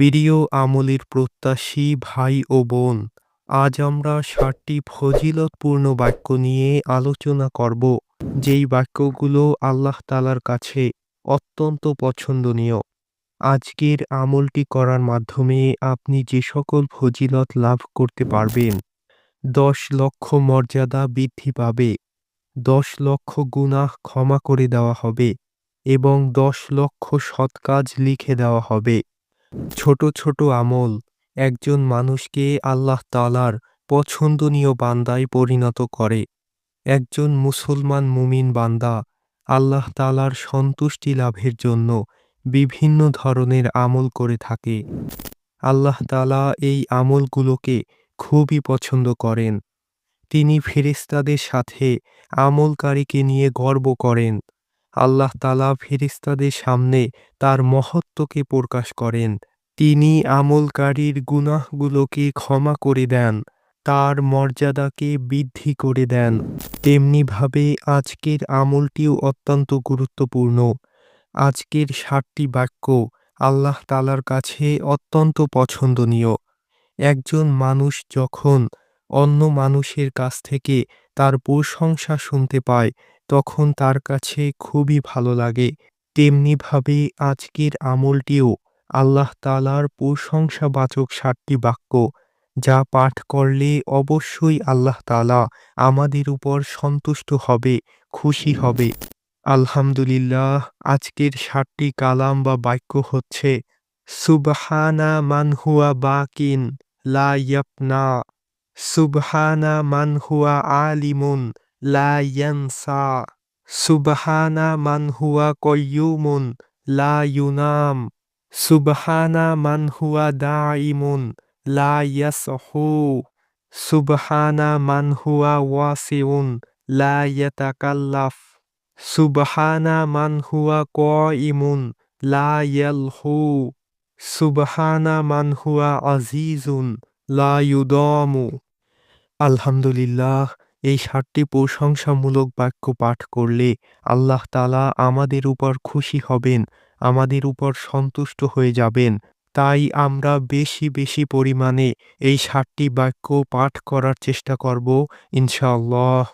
প্রিয় আমলের প্রত্যাশী ভাই ও বোন, আজ আমরা ষাটটি ফজিলতপূর্ণ বাক্য নিয়ে আলোচনা করব, যেই বাক্যগুলো আল্লাহ তালার কাছে অত্যন্ত পছন্দনীয়। আজকের আমলটি করার মাধ্যমে আপনি যে সকল ফজিলত লাভ করতে পারবেন, দশ লক্ষ মর্যাদা বৃদ্ধি পাবে, দশ লক্ষ গুনাহ ক্ষমা করে দেওয়া হবে এবং দশ লক্ষ সৎ কাজ লিখে দেওয়া হবে। ছোট ছোট আমল একজন মানুষকে আল্লাহ তালার পছন্দনীয় বান্দায় পরিণত করে। একজন মুসলমান মুমিন বান্দা আল্লাহ তালার সন্তুষ্টি লাভের জন্য বিভিন্ন ধরনের আমল করে থাকে। আল্লাহ তালা এই আমলগুলোকে খুবই পছন্দ করেন। তিনি ফেরেশতাদের সাথে আমলকারীকে নিয়ে গর্ব করেন। আল্লাহ তালা ফেরেশতাদের সামনে তার মহত্বকে প্রকাশ করেন। তিনি আমলকারীর গুনাহগুলোকে ক্ষমা করে দেন, তার মর্যাদাকে বৃদ্ধি করে দেন। তেমনিভাবে আজকের আমলটিও অত্যন্ত গুরুত্বপূর্ণ। আজকের ষাটটি বাক্য আল্লাহ তালার কাছে অত্যন্ত পছন্দনীয়। একজন মানুষ যখন অন্য মানুষের কাছ থেকে তার প্রশংসা শুনতে পায়, তখন তার কাছে খুবই ভালো লাগে। তেমনিভাবে আজকের আমলটিও আল্লাহ তালার প্রশংসাবাচক সাতটি বাক্য, যা পাঠ করলে অবশ্যই আল্লাহ তালা আমাদের উপর সন্তুষ্ট হবে, খুশি হবে। আলহামদুলিল্লাহ, আজকের সাতটি কালাম বা বাক্য হচ্ছে, সুবহানা মানহুয়া বাকিন লা ইয়াপনা সুবহানা মানহুয়া আলিমুন লা ইয়ানসা সুবহানা মানহুয়া কয়্যুমুন লা ইউনাম সুবহানা মানহুয়া দাইমুন লা ইয়াসহু সুবহানা মানহুয়া ওয়াসিউন লা ইয়াতাকাল্লাফ সুবহানা মানহুয়া কয়িমুন লা ইয়ালহু সুবহানা মানহুয়া আজিজুন লা ইউদমু। আলহামদুলিল্লাহ, এই সাতটি প্রশংসামূলক বাক্য পাঠ করলে আল্লাহ তালা আমাদের উপর খুশি হবেন, আমাদের উপর সন্তুষ্ট হয়ে যাবেন। তাই আমরা বেশি বেশি পরিমাণে এই সাতটি বাক্য পাঠ করার চেষ্টা করব, ইনশাআল্লাহ।